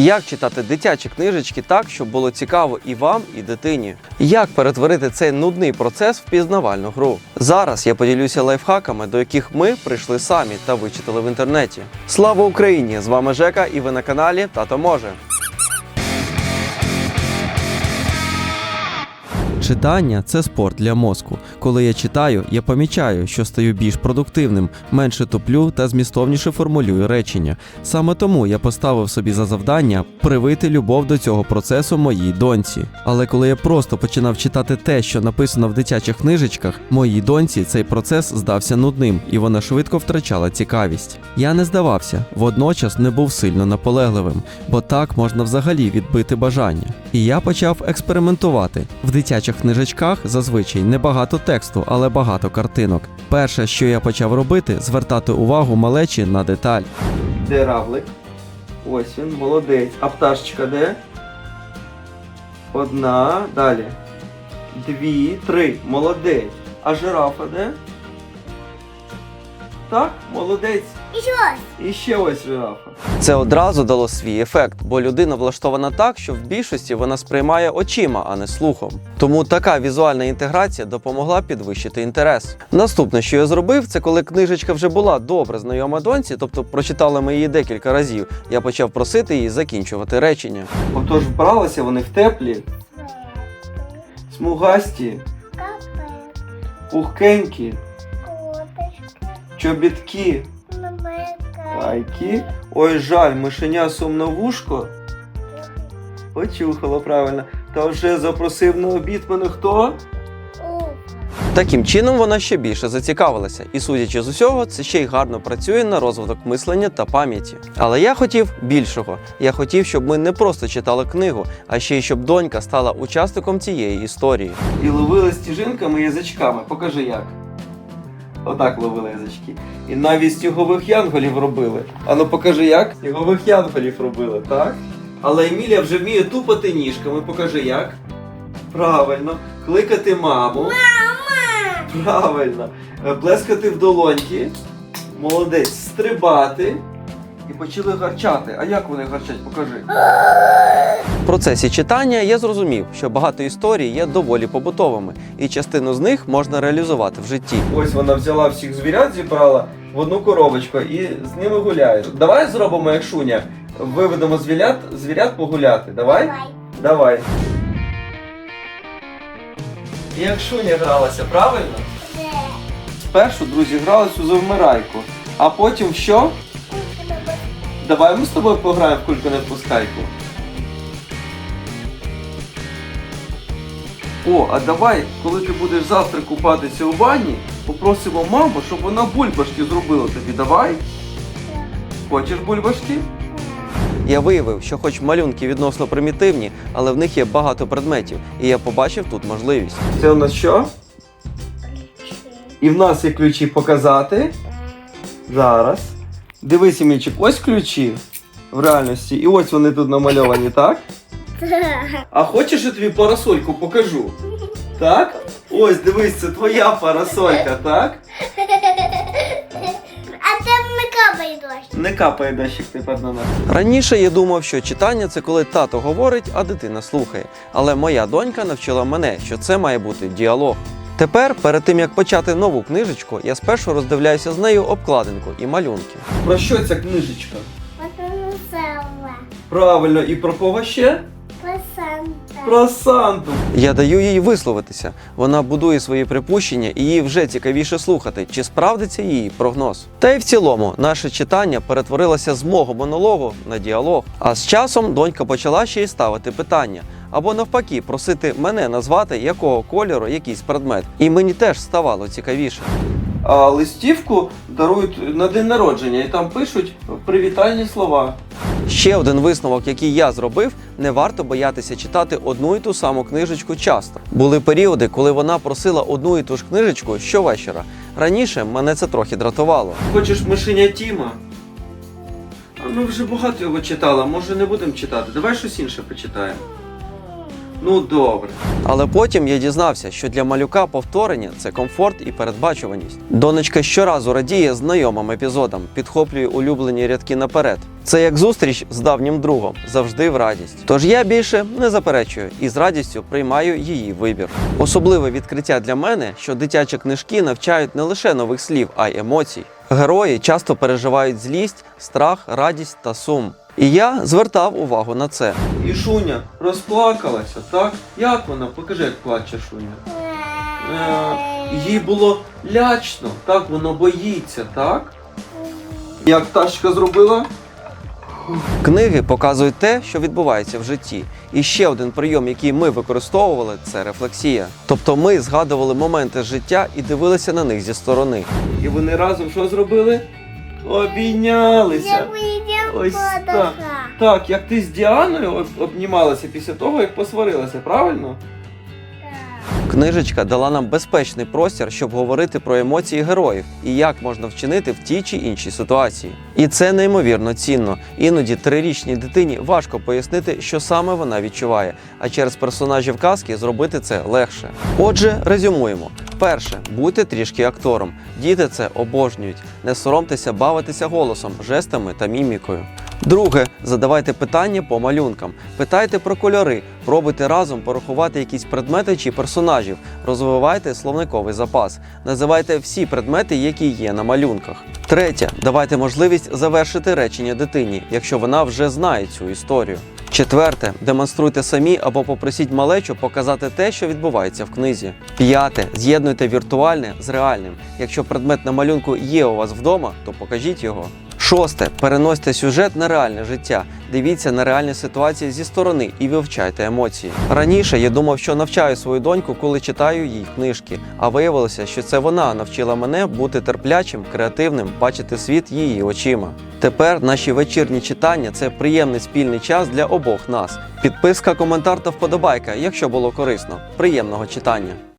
Як читати дитячі книжечки так, щоб було цікаво і вам, і дитині? Як перетворити цей нудний процес в пізнавальну гру? Зараз я поділюся лайфхаками, до яких ми прийшли самі та вичитали в інтернеті. Слава Україні! З вами Жека, і ви на каналі Тато Може. Читання це спорт для мозку. Коли я читаю, я помічаю, що стаю більш продуктивним, менше туплю та змістовніше формулюю речення. Саме тому я поставив собі за завдання привити любов до цього процесу моїй доньці. Але коли я просто починав читати те, що написано в дитячих книжечках, моїй доньці цей процес здався нудним, і вона швидко втрачала цікавість. Я не здавався, водночас не був сильно наполегливим, бо так можна взагалі відбити бажання. І я почав експериментувати. В дитячих книжечках зазвичай небагато тексту, але багато картинок. Перше, що я почав робити, звертати увагу малечі на деталь. Де равлик? Ось він, молодець. А пташечка де? Одна, далі. Дві, три. Молодець. А жирафа де? Так, молодець. І ще ось жирафа. Це одразу дало свій ефект, бо людина влаштована так, що в більшості вона сприймає очима, а не слухом. Тому така візуальна інтеграція допомогла підвищити інтерес. Наступне, що я зробив, це коли книжечка вже була добре знайома доньці, тобто прочитали ми її декілька разів. Я почав просити її закінчувати речення. Отож, вбралися вони в теплі, смугасті, пухкенькі, чобітки. Мамика. Ой, жаль, мишеня сумновушко. Почухало правильно. Та вже запросив на обід мене хто? Таким чином вона ще більше зацікавилася, і судячи з усього, це ще й гарно працює на розвиток мислення та пам'яті. Але я хотів більшого. Я хотів, щоб ми не просто читали книгу, а ще й щоб донька стала учасником цієї історії. І ловили стіжинками язичками. Покажи як. Отак ловили язички. І навіть стігових янголів робили. Ану покажи як. Стігових янголів робили, так? Але Емілія вже вміє тупати ніжками. Покажи як. Правильно. Кликати маму. Правильно. Е, Плескати в долоньки. Молодець. Стрибати. І почали гарчати. А як вони гарчать? Покажи. В процесі читання я зрозумів, що багато історій є доволі побутовими, і частину з них можна реалізувати в житті. Ось вона взяла всіх звірят, зібрала в одну коробочку і з ними гуляє. Давай зробимо як шуня. Виведемо звірят, звірят погуляти. Давай? Давай. Давай. Як шуня гралася, правильно? Спершу, друзі, грались у завмирайку, а потім що? Давай ми з тобою пограємо в кульку не пускайку. О, а давай, коли ти будеш завтра купатися у ванні, попросимо маму, щоб вона бульбашки зробила тобі. Давай? Хочеш бульбашки? Я виявив, що хоч малюнки відносно примітивні, але в них є багато предметів, і я побачив тут можливість. Це у нас що? Ключі. І в нас є ключі показати. Зараз. Дивись, Емільчик, ось ключі в реальності. І ось вони тут намальовані, так? А хочеш я тобі парасольку покажу? Так? Ось, дивись, це твоя парасолька, так? А там не капає дощ. Не капає дощик тепер на нас. Раніше я думав, що читання це коли тато говорить, а дитина слухає. Але моя донька навчила мене, що це має бути діалог. Тепер, перед тим як почати нову книжечку, я спершу роздивляюся з нею обкладинку і малюнки. Про що ця книжечка? Правильно, і про кого ще? Пасанта. Про Санту. Я даю їй висловитися. Вона будує свої припущення, і їй вже цікавіше слухати, чи справдиться її прогноз. Та й в цілому, наше читання перетворилося з мого монологу на діалог. А з часом донька почала ще й ставити питання. Або навпаки, просити мене назвати якого кольору якийсь предмет. І мені теж ставало цікавіше. А листівку дарують на день народження і там пишуть привітальні слова. Ще один висновок, який я зробив, не варто боятися читати одну і ту саму книжечку часто. Були періоди, коли вона просила одну і ту ж книжечку щовечора. Раніше мене це трохи дратувало. Хочеш мишеня Тіма? А ми вже багато його читали, може не будемо читати. Давай щось інше почитаємо. Ну добре. Але потім я дізнався, що для малюка повторення це комфорт і передбачуваність. Донечка щоразу радіє знайомим епізодам, підхоплює улюблені рядки наперед. Це як зустріч з давнім другом, завжди в радість. Тож я більше не заперечую і з радістю приймаю її вибір. Особливе відкриття для мене, що дитячі книжки навчають не лише нових слів, а й емоцій. Герої часто переживають злість, страх, радість та сум. І я звертав увагу на це. І Шуня розплакалася, так? Як вона? Покажи, як плаче Шуня. Е, їй було лячно, так воно боїться, так? Як тачка зробила? Книги показують те, що відбувається в житті. І ще один прийом, який ми використовували, це рефлексія. Тобто ми згадували моменти життя і дивилися на них зі сторони. І вони разом що зробили? Обійнялися. Ось так. Так, як ти з Діаною об- обнімалася після того, як посварилася, правильно? Книжечка дала нам безпечний простір, щоб говорити про емоції героїв і як можна вчинити в тій чи іншій ситуації. І це неймовірно цінно. Іноді трирічній дитині важко пояснити, що саме вона відчуває, а через персонажів казки зробити це легше. Отже, резюмуємо. Перше, будьте трішки актором. Діти це обожнюють. Не соромтеся бавитися голосом, жестами та мімікою. Друге, задавайте питання по малюнкам. Питайте про кольори, пробуйте разом порахувати якісь предмети чи персонажів, розвивайте словниковий запас, називайте всі предмети, які є на малюнках. Третє, давайте можливість завершити речення дитині, якщо вона вже знає цю історію. Четверте, демонструйте самі або попросіть малечу показати те, що відбувається в книзі. П'яте, з'єднуйте віртуальне з реальним. Якщо предмет на малюнку є у вас вдома, то покажіть його. Шосте. Переносьте сюжет на реальне життя. Дивіться на реальні ситуації зі сторони і вивчайте емоції. Раніше я думав, що навчаю свою доньку, коли читаю їй книжки. А виявилося, що це вона навчила мене бути терплячим, креативним, бачити світ її очима. Тепер наші вечірні читання це приємний спільний час для обох нас. Підписка, коментар та вподобайка, якщо було корисно. Приємного читання.